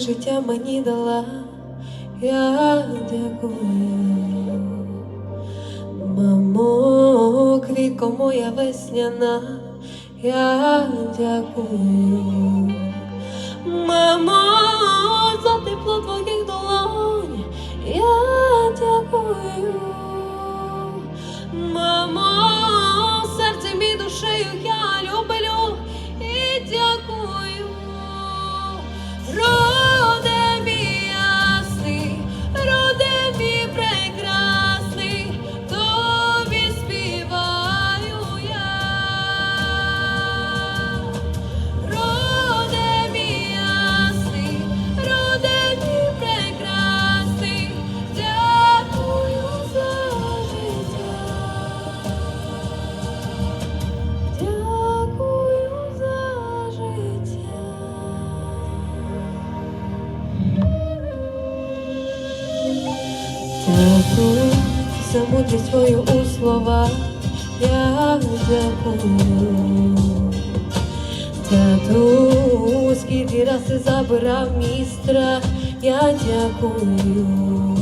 життя мені дала, я дякую. Мамо, квітко моя весняна, я дякую. Мамо, Дякую за мудрість твою у слова, я забуду. Тату, скільки раз ти забирав містра, я дякую.